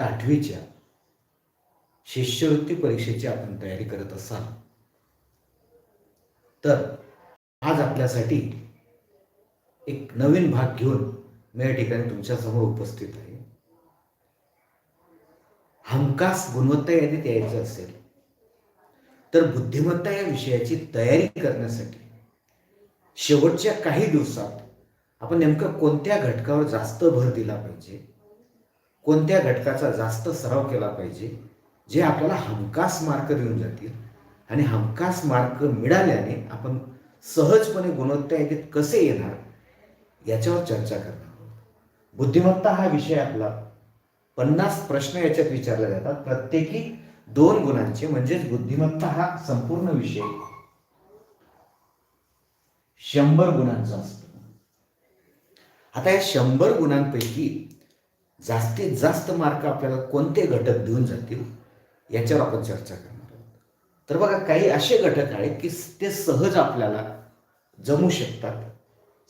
आठवीच्या शिष्यवृत्ती परीक्षेची आपण तयारी करत असाल तर आज आपल्यासाठी एक नवीन भाग घेऊन मी या ठिकाणी तुमच्यासमोर उपस्थित आहे. हमखास गुणवत्ता यादीत यायचं असेल तर बुद्धिमत्ता या विषयाची तयारी करण्यासाठी शेवटच्या काही दिवसात आपण नेमकं कोणत्या घटकावर जास्त भर दिला पाहिजे? कोणत्या घटकाचा जास्त सराव केला पाहिजे जे आपल्याला हमखास मार्क देऊन जातील आणि हमखास मार्क मिळाल्याने आपण सहजपणे गुणवत्ता यादीत कसे येणार याच्यावर चर्चा करणार आहोत. बुद्धिमत्ता हा विषय आपला पन्नास प्रश्न याच्यात विचारले जातात. प्रत्येकी दोन गुणांचे म्हणजेच बुद्धिमत्ता हा संपूर्ण विषय शंभर गुणांचा असतो. आता या शंभर गुणांपैकी जास्तीत जास्त मार्क आपल्याला कोणते घटक देऊन जातील याच्यावर आपण चर्चा करणार आहोत. तर बघा काही असे घटक आहेत की ते सहज आपल्याला जमू शकतात.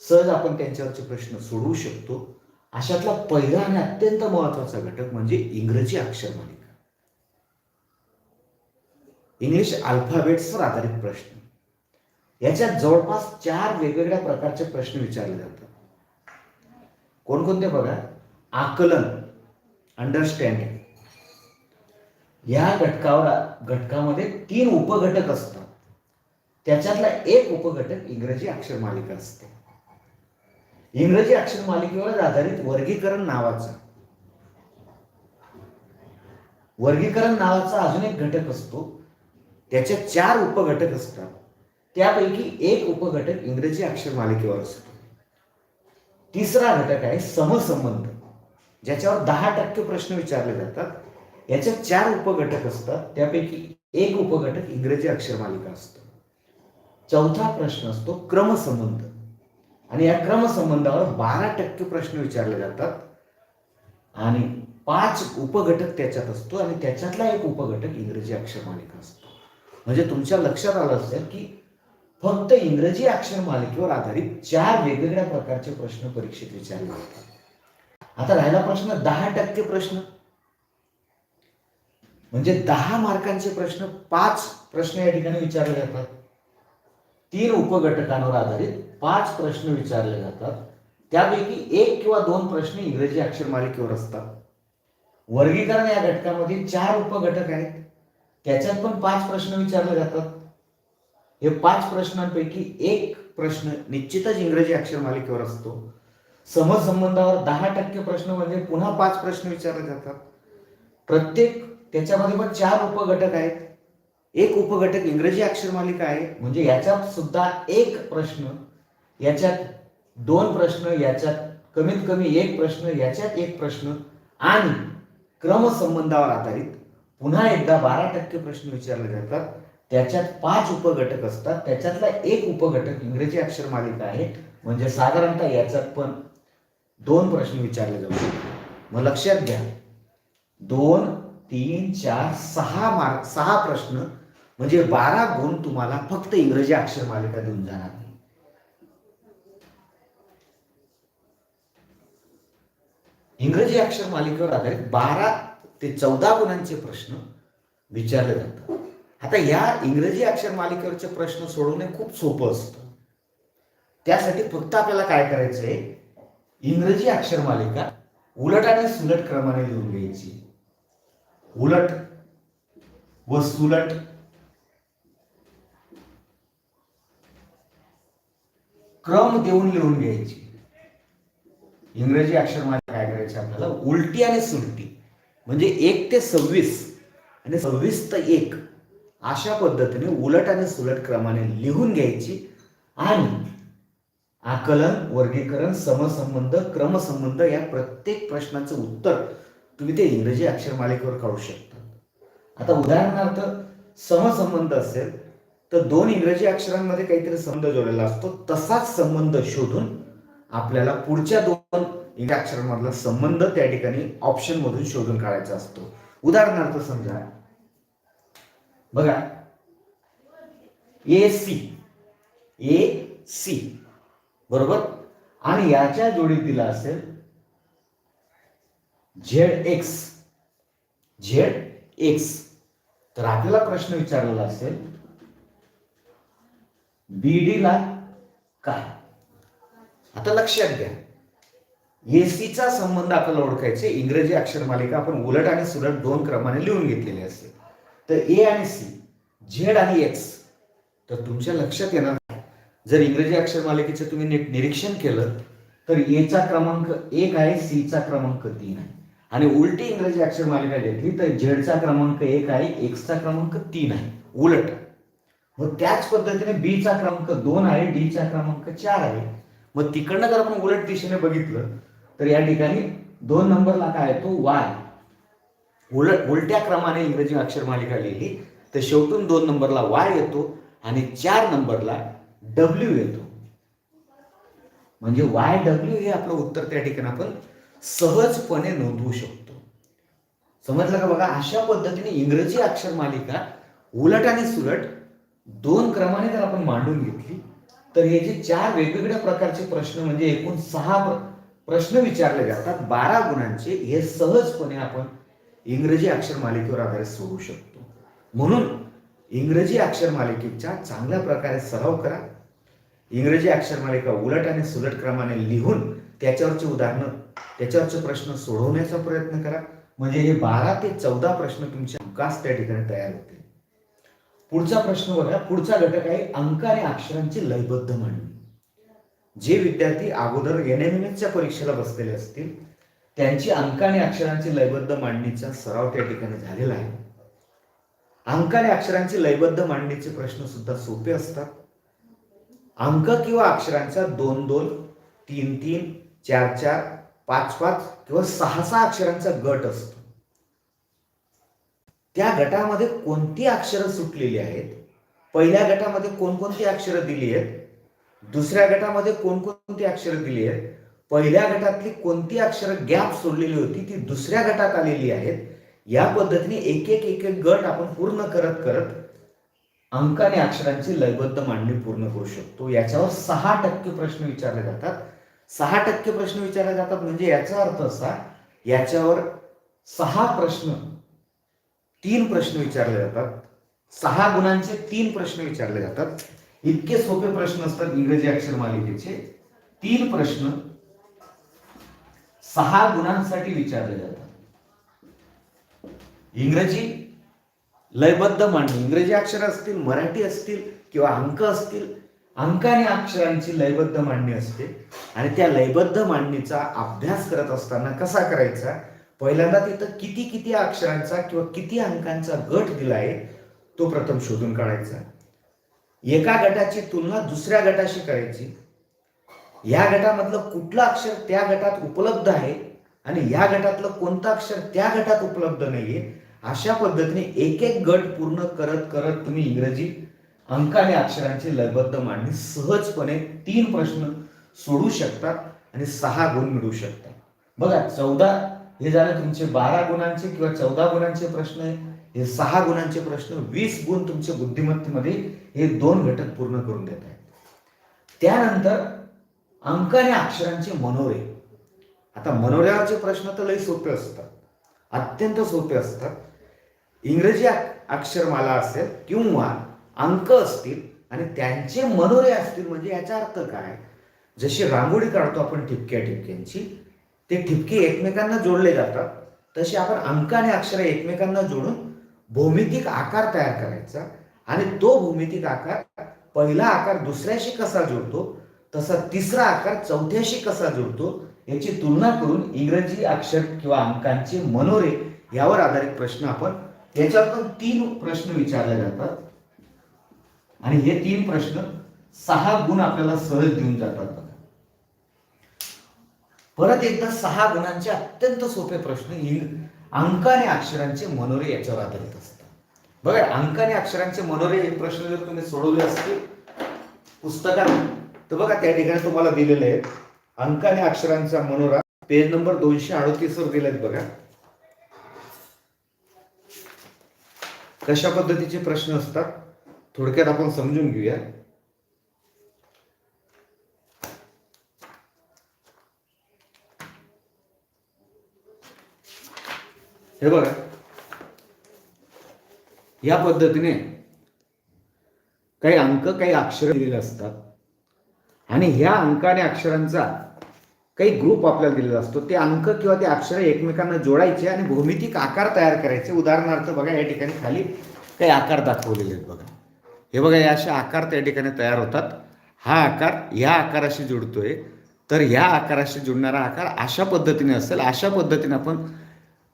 सहज आपण त्यांच्यावरचे प्रश्न सोडवू शकतो. अशातला पहिला आणि अत्यंत महत्त्वाचा घटक म्हणजे इंग्रजी अक्षरमालिका. इंग्लिश अल्फाबेट्सवर आधारित प्रश्न. याच्यात जवळपास चार वेगवेगळ्या प्रकारचे प्रश्न विचारले जातात. कोणकोणते बघा? आकलन अंडरस्टँडिंग या घटकावर घटकामध्ये तीन उपघटक असतात. त्याच्यातला एक उपघटक इंग्रजी अक्षर मालिका असते. इंग्रजी अक्षर मालिकेवर आधारित वर्गीकरण नावाचा. वर्गीकरण नावाचा अजून एक घटक असतो. त्याचे चार उपघटक असतात. त्यापैकी एक उपघटक इंग्रजी अक्षर मालिकेवर असतो. तिसरा घटक आहे समसंबंध. ज्याच्यावर दहा टक्के प्रश्न विचारले जातात याच्यात चार उपघटक असतात. त्यापैकी एक उपघटक इंग्रजी अक्षरमालिका असतो. चौथा प्रश्न असतो क्रमसंबंध. आणि या क्रमसंबंधावर बारा टक्के प्रश्न विचारले जातात. आणि पाच उपघटक त्याच्यात असतो आणि त्याच्यातला एक उपघटक इंग्रजी अक्षरमालिका असतो. म्हणजे तुमच्या लक्षात आलं असेल की फक्त इंग्रजी अक्षर मालिकेवर आधारित चार वेगवेगळ्या प्रकारचे प्रश्न परीक्षेत विचारले जातात. आता राहिला प्रश्न दहा टक्के प्रश्न. म्हणजे दहा मार्कांचे प्रश्न पाच प्रश्न या ठिकाणी विचारले जातात. तीन उपघटकांवर आधारित पाच प्रश्न विचारले जातात. त्यापैकी एक किंवा दोन प्रश्न इंग्रजी अक्षर मालिकेवर असतात. वर्गीकरण या घटकामध्ये चार उपघटक आहेत. त्याच्यात पण पाच प्रश्न विचारले जातात. हे पाच प्रश्नांपैकी एक प्रश्न निश्चितच इंग्रजी अक्षर मालिकेवर असतो. समसंबंधावर दहा टक्के प्रश्न म्हणजे पुन्हा पाच प्रश्न विचारले जातात. प्रत्येक त्याच्यामध्ये पण चार उपघटक आहेत. एक उपघटक इंग्रजी अक्षर मालिका आहे. म्हणजे याच्यात सुद्धा एक प्रश्न याच्यात दोन प्रश्न याच्यात कमीत कमी एक प्रश्न याच्यात एक प्रश्न आणि क्रमसंबंधावर आधारित पुन्हा एकदा बारा टक्के प्रश्न विचारले जातात. त्याच्यात पाच उपघटक असतात. त्याच्यातला एक उपघटक इंग्रजी अक्षर मालिका आहे. म्हणजे साधारणतः याच्यात पण दोन प्रश्न विचारले जाऊ शकतात. मग लक्षात घ्या. दोन तीन चार सहा मार्क सहा प्रश्न म्हणजे बारा गुण तुम्हाला फक्त इंग्रजी अक्षर मालिका देऊन जाणार नाही. इंग्रजी अक्षर मालिकेवर आधारित बारा ते चौदा गुणांचे प्रश्न विचारले जातात. आता या इंग्रजी अक्षर मालिकेवरचे प्रश्न सोडवणे खूप सोपं असतं. त्यासाठी फक्त आपल्याला काय करायचं आहे इंग्रजी अक्षर मालिका उलट आणि सुलट क्रमाने लिहून घ्यायची. उलट व सुलट. क्रम देऊन लिहून घ्यायची. इंग्रजी अक्षरमाला काय करायची आपल्याला? उलटी आणि सुलटी. म्हणजे एक ते सव्वीस आणि सव्वीस ते एक अशा पद्धतीने उलट आणि सुलट क्रमाने लिहून घ्यायची. आणि आकलन वर्गीकरण समसंबंध क्रमसंबंध या प्रत्येक प्रश्नाचं उत्तर तुम्ही ते इंग्रजी अक्षर मालिकेवर काढू शकता. आता उदाहरणार्थ समसंबंध असेल तर दोन इंग्रजी अक्षरांमध्ये काहीतरी संबंध जोडलेला असतो. तसाच संबंध शोधून आपल्याला पुढच्या दोन इंग्रजी अक्षरांमधला संबंध त्या ठिकाणी ऑप्शन मधून शोधून काढायचा असतो. उदाहरणार्थ समजा बघा. A C A C. बरोबर? आणि याच्या जोडीत दिला असेल झेड एक्स. Z x. तर आपल्याला प्रश्न विचारलेला असेल बीडी ला काय? आता लक्षात घ्या. एसीचा संबंध आपल्याला ओळखायचे इंग्रजी अक्षर मालिका आपण उलट आणि सुलट दोन क्रमाने लिहून घेतलेली असते तर ए आणि सी झेड आणि एक्स तर तुमच्या लक्षात येणार जर इंग्रजी अक्षर मालिकेचं तुम्ही निरीक्षण केलं तर एचा क्रमांक एक आहे सीचा क्रमांक तीन आहे. आणि उलटी इंग्रजी अक्षर मालिका घेतली तर झेडचा क्रमांक एक आहे एक्सचा क्रमांक तीन आहे. उलट. मग त्याच पद्धतीने बीचा क्रमांक दोन आहे डीचा क्रमांक चार आहे. मग तिकडनं जर आपण उलट दिशेने बघितलं तर या ठिकाणी दोन नंबरला काय येतो वाय उलट उलट्या क्रमाने इंग्रजी अक्षर मालिका लिहिली तर शेवटून दोन नंबरला वाय येतो आणि चार नंबरला डब्ल्यू येतो. म्हणजे वाय डब्ल्यू हे आपलं उत्तर त्या ठिकाणी आपण सहजपणे नोंदवू शकतो. समजलं का बघा? अशा पद्धतीने इंग्रजी अक्षर मालिका उलट आणि सुलट दोन क्रमाने जर आपण मांडून घेतली तर हे जे चार वेगवेगळ्या प्रकारचे प्रश्न म्हणजे एकूण सहा प्रश्न विचारले जातात बारा गुणांचे हे सहजपणे आपण इंग्रजी अक्षर मालिकेवर आधारित सोडू शकतो. म्हणून इंग्रजी अक्षर मालिकेच्या चांगल्या प्रकारे सराव करा इंग्रजी अक्षरमालिका उलट आणि सुलट क्रमाने लिहून त्याच्यावरचे उदाहरणं त्याच्यावरचे प्रश्न सोडवण्याचा प्रयत्न करा. म्हणजे हे बारा ते चौदा प्रश्न तुमचे अंकास त्या ठिकाणी तयार होते पुढचा प्रश्न बघा. पुढचा घटक आहे अंक आणि अक्षरांची लयबद्ध मांडणी. जे विद्यार्थी अगोदर एन एम च्या परीक्षेला बसलेले असतील त्यांची अंक आणि अक्षरांची लयबद्ध मांडणीचा सराव त्या ठिकाणी झालेला आहे. अंक आणि अक्षरांची लयबद्ध मांडणीचे प्रश्न सुद्धा सोपे असतात. अंक किंवा अक्षरांचा दोन दोन तीन तीन चार चार पाच पाच किंवा सहा सहा अक्षरांचा गट असतो. त्या गटामध्ये कोणती अक्षरं सुटलेली आहेत? पहिल्या गटामध्ये कोणकोणती अक्षरं दिली आहेत? दुसऱ्या गटामध्ये कोणकोणती अक्षरं दिली आहेत? पहिल्या गटातली कोणती अक्षरं गॅप सोडलेली होती ती दुसऱ्या गटात आलेली आहेत? या पद्धतीने एक एक एक एक गट आपण पूर्ण करत करत अंक आणि अक्षरांची लयबद्ध मांडणी पूर्ण करू शकतो. याच्यावर सहा टक्के प्रश्न विचारले जातात. सहा टक्के प्रश्न विचारले जातात म्हणजे याचा अर्थ असा याच्यावर सहा प्रश्न तीन प्रश्न विचारले जातात. सहा गुणांचे तीन प्रश्न विचारले जातात. इतके सोपे प्रश्न असतात इंग्रजी अक्षर मालिकेचे तीन प्रश्न सहा गुणांसाठी विचारले जातात. इंग्रजी लयबद्ध मांडणी. इंग्रजी अक्षर असतील मराठी असतील किंवा अंक असतील अंक आणि अक्षरांची लयबद्ध मांडणी असते. आणि त्या लयबद्ध मांडणीचा अभ्यास करत असताना कसा करायचा? पहिल्यांदा तिथं किती किती अक्षरांचा किंवा किती अंकांचा गट दिला आहे तो प्रथम शोधून काढायचा. एका गटाची तुलना दुसऱ्या गटाशी करायची. या गटामधलं कुठलं अक्षर त्या गटात उपलब्ध आहे? आणि या गटातलं कोणतं अक्षर त्या गटात उपलब्ध नाहीये? अशा पद्धतीने एक एक गट पूर्ण करत करत तुम्ही इंग्रजी अंक आणि अक्षरांची लयबद्ध मांडणी सहजपणे तीन प्रश्न सोडू शकतात आणि सहा गुण मिळू शकतात बघा चौदा हे झालं तुमचे बारा गुणांचे किंवा चौदा गुणांचे प्रश्न आहे. हे सहा गुणांचे प्रश्न वीस गुण तुमच्या बुद्धिमत्तेमध्ये हे दोन घटक पूर्ण करून देत आहेत. त्यानंतर अंक आणि अक्षरांचे मनोरे. आता मनोऱ्याचे प्रश्न तर लई सोपे असतात. अत्यंत सोपे असतात. इंग्रजी अक्षरमाला असेल किंवा अंक असतील आणि त्यांचे मनोरे असतील म्हणजे याचा अर्थ काय? जशी रांगोळी काढतो आपण ठिपक्या ठिपक्यांची ते ठिपके एकमेकांना जोडले जातात. तसे आपण अंक आणि अक्षर एकमेकांना जोडून भौमितिक आकार तयार करायचा आणि तो भौमितिक आकार पहिला आकार दुसऱ्याशी कसा जोडतो तसा तिसरा आकार चौथ्याशी कसा जोडतो याची तुलना करून इंग्रजी अक्षर किंवा अंकांचे मनोरे यावर आधारित प्रश्न आपण याच्यातून तीन प्रश्न विचारले जातात. आणि हे तीन प्रश्न सहा गुण आपल्याला सहज देऊन जातात बघा. परत एकदा सहा गुणांचे अत्यंत सोपे प्रश्न इंग- अंक आणि अक्षरांचे मनोरे याच्यावर आधारित असतात. बघा अंक आणि अक्षरांचे मनोरे हे प्रश्न जर तुम्ही सोडवले असतील पुस्तकात तर बघा त्या ठिकाणी तुम्हाला दिलेले आहेत. अंक आणि अक्षरांचा मनोरा पेज नंबर दोनशे अडतीस वर दिलेत बघा. कशा पद्धतीचे प्रश्न असतात थोडक्यात आपण समजून घेऊया. हे बघा. या पद्धतीने काही अंक काही अक्षर दिलेले असतात. आणि ह्या अंक आणि अक्षरांचा काही ग्रुप आपल्याला दिलेला असतो. ते अंक किंवा ते अक्षरं एकमेकांना जोडायचे आणि भौमितिक आकार तयार करायचे. उदाहरणार्थ बघा या ठिकाणी खाली काही आकार दाखवलेले आहेत बघा. हे बघा या असे आकार त्या ठिकाणी तयार होतात. हा आकार या आकाराशी जुडतोय. तर ह्या आकाराशी जुडणारा आकार अशा पद्धतीने असेल. अशा पद्धतीने आपण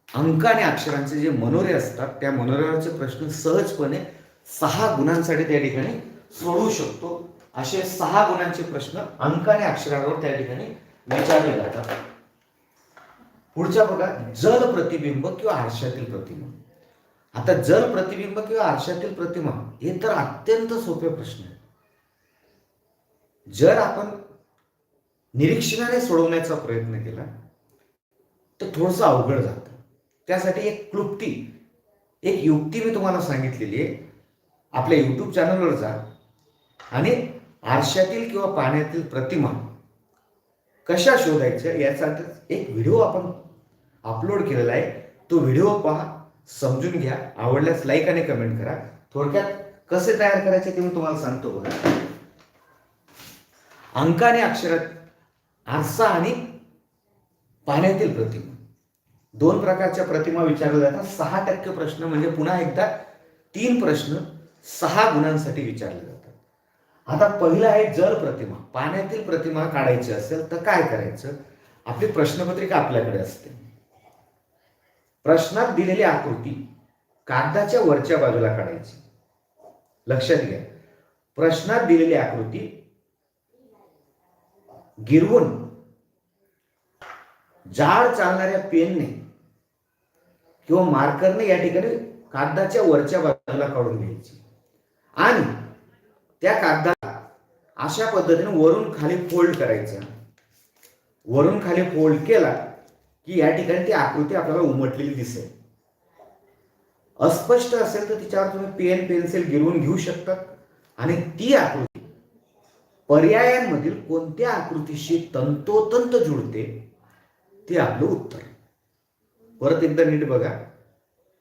अंक आणि अक्षरांचे जे मनोरे असतात त्या मनोऱ्यावरचे प्रश्न सहजपणे सहा गुणांसाठी त्या ठिकाणी सोडवू शकतो. असे सहा गुणांचे प्रश्न अंक आणि अक्षरांवर त्या ठिकाणी विचारले जातात. पुढच्या बघा जल प्रतिबिंब किंवा आरशातील प्रतिमा. आता जल प्रतिबिंब किंवा आरशातील प्रतिमा हे तर अत्यंत सोपे प्रश्न आहेत. जर आपण निरीक्षणाने सोडवण्याचा प्रयत्न केला तर थोडंसं अवघड जातं. त्यासाठी एक क्लुप्ती एक युक्ती मी तुम्हाला सांगितलेली आहे. आपल्या यूट्यूब चॅनलवर जा. आणि आरशातील किंवा पाण्यातील प्रतिमा कशा शोधायचं यासाठी एक व्हिडिओ आपण अपलोड केलेला आहे. तो व्हिडिओ पहा समजून घ्या आवडल्यास लाईक आणि कमेंट करा. थोडक्यात कसे तयार करायचे ते मी तुम्हाला सांगतो बघा. अंक अक्षरात आरसा आणि पाण्यातील प्रतिमा. दोन प्रकारच्या प्रतिमा विचारल्या जातात. सहा टक्के प्रश्न म्हणजे पुन्हा एकदा तीन प्रश्न सहा गुणांसाठी विचारले. आता पहिला आहे जल प्रतिमा. पाण्यातील प्रतिमा काढायची असेल तर काय करायचं? आपली प्रश्नपत्रिका आपल्याकडे असते. प्रश्नात दिलेली आकृती कागदाच्या वरच्या बाजूला काढायची. लक्षात घ्या. प्रश्नात दिलेली आकृती गिरवून जाड चालणाऱ्या पेनने किंवा मार्करने या ठिकाणी कागदाच्या वरच्या बाजूला काढून घ्यायची. आणि त्या कागदा अशा पद्धतीने वरून खाली फोल्ड करायचं. वरून खाली फोल्ड केला की या ठिकाणी ती आकृती आपल्याला उमटलेली दिसेल. अस्पष्ट असेल तर तिच्यावर तुम्ही पेन पेन्सिल गिरवून घेऊ शकतात. आणि ती आकृती पर्यायांमधील कोणत्या आकृतीशी तंतोतंत जुळते ते आपलं उत्तर. परत एकदा नीट बघा.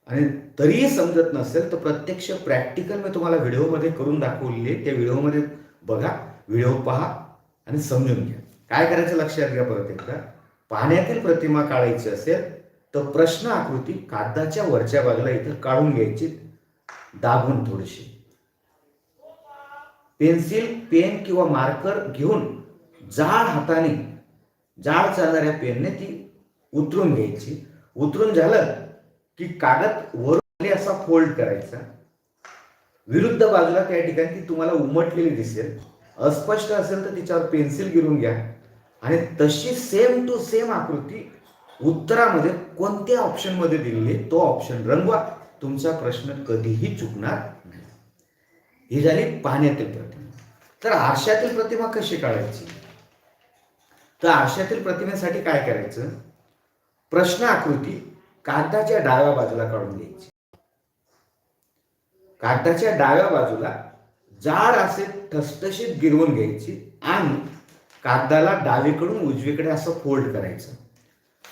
आणि तरीही समजत नसेल तर प्रत्यक्ष प्रॅक्टिकल मी तुम्हाला व्हिडिओमध्ये करून दाखवलेली त्या व्हिडिओमध्ये बघा व्हिडिओ पहा आणि समजून घ्या. काय करायचं लक्षात घ्या परत एकदा. पाण्यातील प्रतिमा काढायची असेल तर प्रश्न आकृती कागदाच्या वरच्या बाजूला इथं काढून घ्यायची. दाबून थोडीशी. पेन्सिल पेन किंवा मार्कर घेऊन जाड हाताने जाड चालणाऱ्या पेनने ती उतरून घ्यायची. उतरून झालं की कागद वर असा फोल्ड करायचा. विरुद्ध बाजूला त्या ठिकाणी ती तुम्हाला उमटलेली दिसेल. अस्पष्ट असेल तर तिच्यावर पेन्सिल गिरून घ्या. आणि तशी सेम टू सेम आकृती उत्तरामध्ये कोणत्या ऑप्शनमध्ये दिलेली तो ऑप्शन रंगवा. तुमचा प्रश्न कधीही चुकणार नाही. ही झाली पाण्यातील प्रतिमा. तर आरशातील प्रतिमा कशी काढायची? तर आरशातील प्रतिमेसाठी काय करायचं? प्रश्न आकृती कागदाच्या डाव्या बाजूला काढून घ्यायची. कागदाच्या डाव्या बाजूला जाड असे ठसठशीत गिरवून घ्यायची आणि कागदाला डावीकडून उजवीकडे असं फोल्ड करायचं.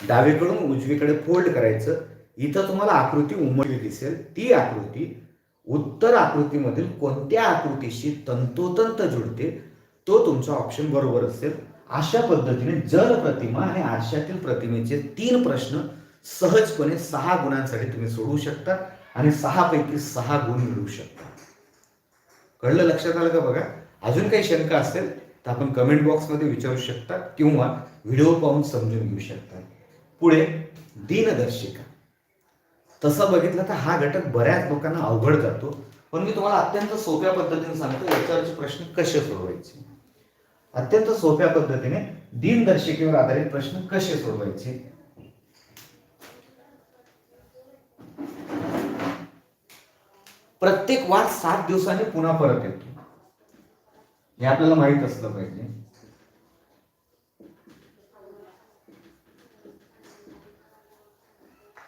डावीकडून उजवीकडे फोल्ड करायचं. इथं तुम्हाला आकृती उमटली दिसेल. ती आकृती उत्तर आकृतीमधील कोणत्या आकृतीशी तंतोतंत जुळते तो तुमचा ऑप्शन बरोबर असेल. अशा पद्धतीने जल प्रतिमा आणि आरशातील प्रतिमेचे तीन प्रश्न सहजपणे सहा गुणांसाठी तुम्ही सोडवू शकता. आणि सहापैकी सहा गुण मिळू शकतात. कळलं लक्षात आलं का बघा? अजून काही शंका असेल तर आपण कमेंट बॉक्समध्ये विचारू शकता किंवा व्हिडिओ पाहून समजून घेऊ शकता. पुढे दिनदर्शिका तसं बघितलं तर हा घटक बऱ्याच लोकांना अवघड जातो. पण मी तुम्हाला अत्यंत सोप्या पद्धतीने सांगतो याच्यावरचे प्रश्न कसे सोडवायचे? अत्यंत सोप्या पद्धतीने दिनदर्शिकेवर आधारित प्रश्न कसे सोडवायचे? प्रत्येक वाद सात दिवसांनी पुन्हा परत येतो. हे आपल्याला माहीत असलं पाहिजे.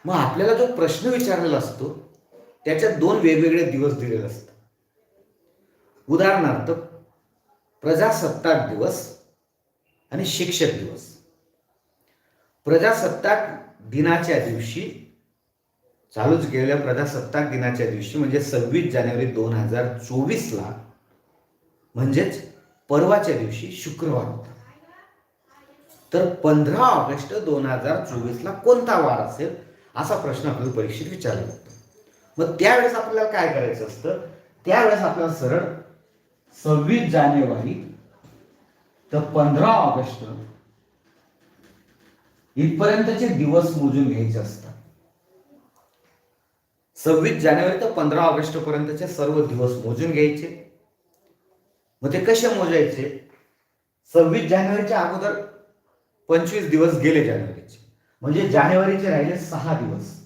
मग आपल्याला जो प्रश्न विचारलेला असतो त्याच्यात दोन वेगवेगळे दिवस दिलेले असतात. उदाहरणार्थ प्रजासत्ताक दिवस आणि शिक्षक दिवस. प्रजासत्ताक दिनाच्या दिवशी चालूच गेलेल्या प्रजासत्ताक दिनाच्या दिवशी म्हणजे सव्वीस जानेवारी दोन हजार चोवीसला म्हणजेच परवाच्या दिवशी शुक्रवार होता. तर पंधरा ऑगस्ट दोन हजार चोवीसला कोणता वार असेल असा प्रश्न आपल्याला परीक्षेत विचारला जातो. मग त्यावेळेस आपल्याला काय करायचं असतं? त्यावेळेस आपल्याला सरळ सव्वीस जानेवारी तर पंधरा ऑगस्ट इथपर्यंतचे दिवस मोजून घ्यायचे असतात. सव्वीस जानेवारी ते पंधरा ऑगस्ट पर्यंतचे सर्व दिवस मोजून घ्यायचे. मग ते कसे मोजायचे? सव्वीस जानेवारीच्या अगोदर पंचवीस दिवस गेले जानेवारीचे. म्हणजे जानेवारीचे राहिले सहा दिवस.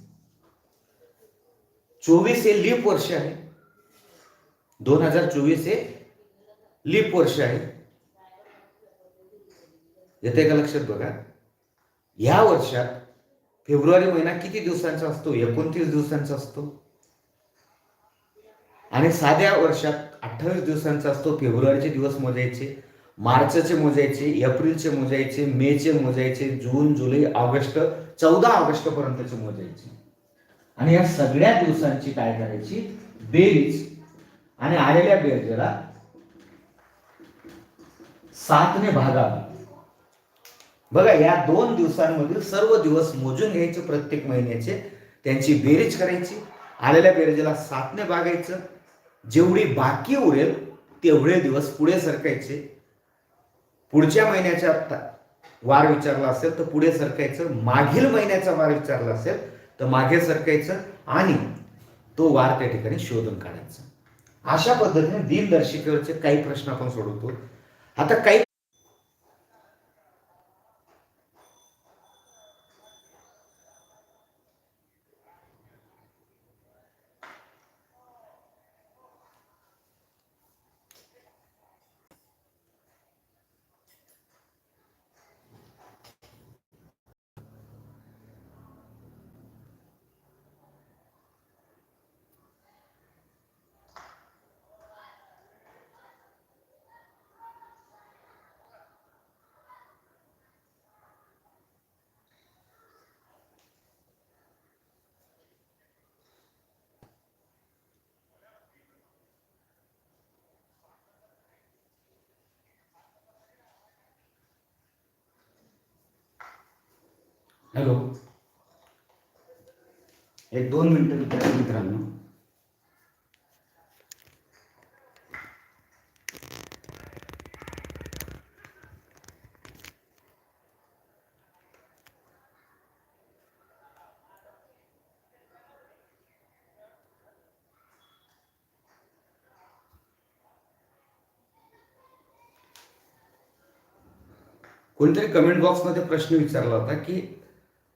चोवीस हे लीप वर्ष आहे. दोन हजार चोवीस हे लीप वर्ष आहे. येते का लक्षात बघा? ह्या वर्षात फेब्रुवारी महिना किती दिवसांचा असतो? एकोणतीस दिवसांचा असतो. आणि साध्या वर्षात अठ्ठावीस दिवसांचा असतो. फेब्रुवारीचे दिवस मोजायचे मार्चचे मोजायचे एप्रिलचे मोजायचे मेचे मोजायचे जून जुलै ऑगस्ट चौदा ऑगस्ट पर्यंतचे मोजायचे. आणि या सगळ्या दिवसांची काय करायची? बेरीज. आणि आलेल्या बेरजेला सातने भागावी. बघा या दोन दिवसांमधील सर्व दिवस मोजून घ्यायचे प्रत्येक महिन्याचे. त्यांची बेरीज करायची आलेल्या बेरजेला सातने भागायचं जेवढी बाकी उरेल तेवढे दिवस पुढे सरकायचे. पुढच्या महिन्याच्या वार विचारला असेल तर पुढे सरकायचं. मागील महिन्याचा वार विचारला असेल तर मागे सरकायचं आणि तो वार त्या ठिकाणी शोधून काढायचा. अशा पद्धतीने दिनदर्शिकेवरचे काही प्रश्न आपण सोडवतो. आता काही हॅलो एक दोन मिनिटं विद्यार्थी मित्रांनो. कोणतरी कमेंट बॉक्समध्ये प्रश्न विचारला होता की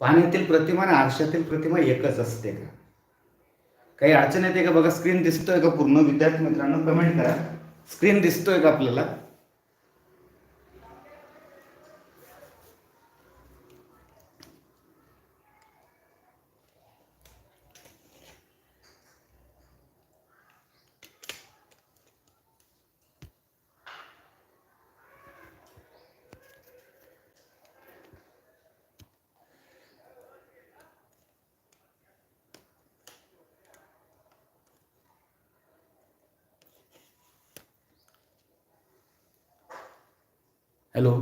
पाण्यातील प्रतिमा आणि आरशातील प्रतिमा एकच असते का? काही अडचण येते का? बघा स्क्रीन दिसतोय का पूर्ण? विद्यार्थी मित्रांनो कमेंट करा. स्क्रीन दिसतोय का आपल्याला? Hello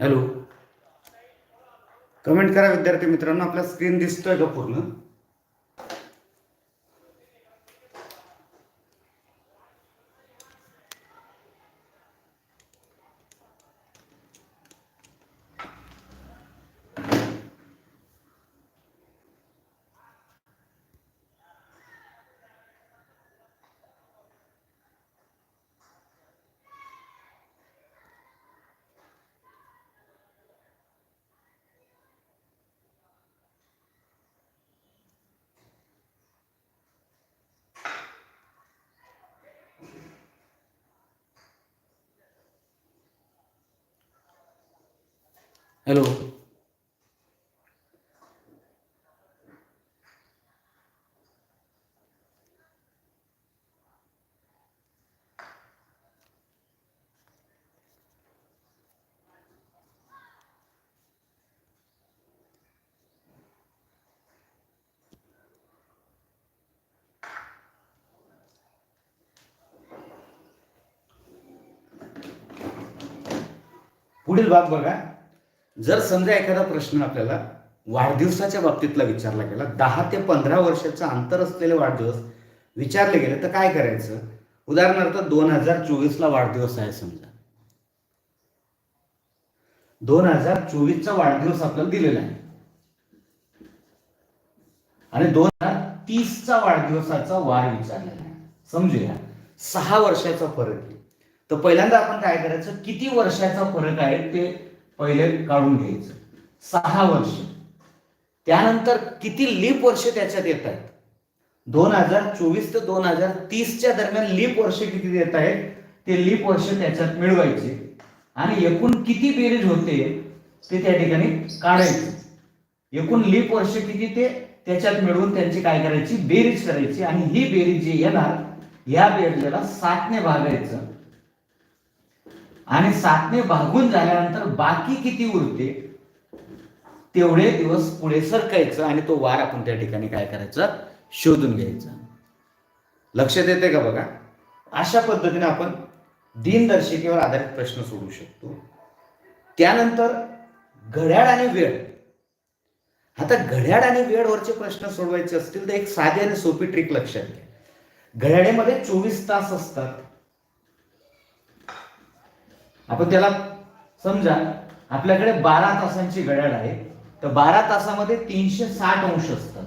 hello. कमेंट करा विद्यार्थी मित्रांनो आपला स्क्रीन दिसतोय का पूर्ण? हॅलो. पुढील भाग बघा. जर समजा एखादा प्रश्न आपल्याला वाढदिवसाच्या बाबतीतला विचारला गेला दहा ते पंधरा वर्षाचं अंतर असलेले वाढदिवस विचारले गेले तर काय करायचं? उदाहरणार्थ दोन हजार चोवीसला वाढदिवस आहे समजा. दोन हजार चोवीसचा वाढदिवस आपल्याला दिलेला आहे. आणि दोन हजार तीसचा वाढदिवसाचा वार विचारलेला आहे. समजूया. सहा वर्षाचा फरक आहे. तर पहिल्यांदा आपण काय करायचं? किती वर्षाचा फरक आहे ते पहिले काढून घ्यायचं. सहा वर्ष. त्यानंतर किती लीप वर्ष त्याच्यात येत आहेत? दोन हजार चोवीस ते दोन हजार तीसच्या दरम्यान लीप वर्ष किती येत आहेत? ते लीप वर्ष त्याच्यात मिळवायचे. आणि एकूण किती बेरीज होते ते त्या ठिकाणी काढायचे. एकूण लीप वर्ष किती ते त्याच्यात मिळवून त्यांची काय करायची? बेरीज करायची. आणि ही बेरीज जी येणार या बेरजेला सातने भागायचं. आणि सातने भागून झाल्यानंतर बाकी किती उरते? तेवढे दिवस पुढे सरकायचं आणि तो वार आपण त्या ठिकाणी काय करायचं? शोधून घ्यायचा. लक्षात येते का बघा? अशा पद्धतीने आपण दिनदर्शिकेवर आधारित प्रश्न सोडू शकतो. त्यानंतर घड्याळ आणि वेळ. आता घड्याळ आणि वेळवरचे प्रश्न सोडवायचे असतील तर एक साधी आणि सोपी ट्रिक लक्षात घ्या. घड्याळेमध्ये चोवीस तास असतात. आपण त्याला समजा आपल्याकडे बारा तासांची घड्याळ आहे तर बारा तासामध्ये तीनशे साठ अंश असतात.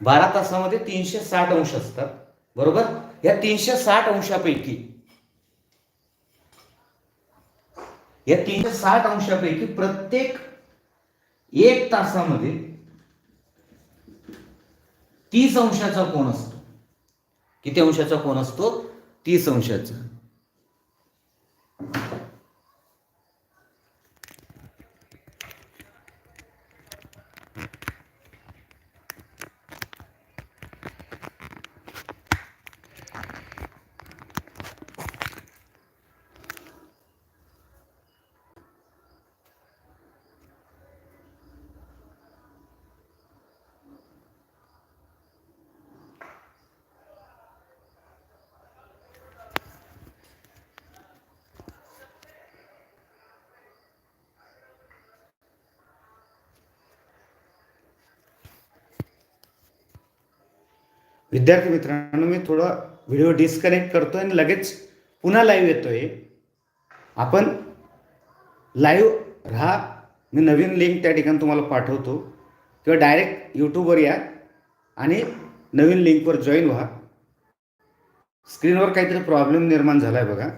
बारा तासामध्ये तीनशे साठ अंश असतात. बरोबर? या तीनशे साठ अंशापैकी या तीनशे साठ अंशापैकी प्रत्येक एक तासामध्ये तीस अंशाचा कोण असतो. किती अंशाचा कोण असतो? तीस अंशाचा. विद्यार्थी मित्रांनो मी थोडा व्हिडिओ डिस्कनेक्ट करतोय आणि लगेच पुन्हा लाईव्ह येतोय. आपण लाईव्ह राहा. मी नवीन लिंक त्या ठिकाणी तुम्हाला पाठवतो. किंवा डायरेक्ट यूट्यूबवर या आणि नवीन लिंकवर जॉईन व्हा. स्क्रीनवर काहीतरी प्रॉब्लेम निर्माण झाला आहे बघा.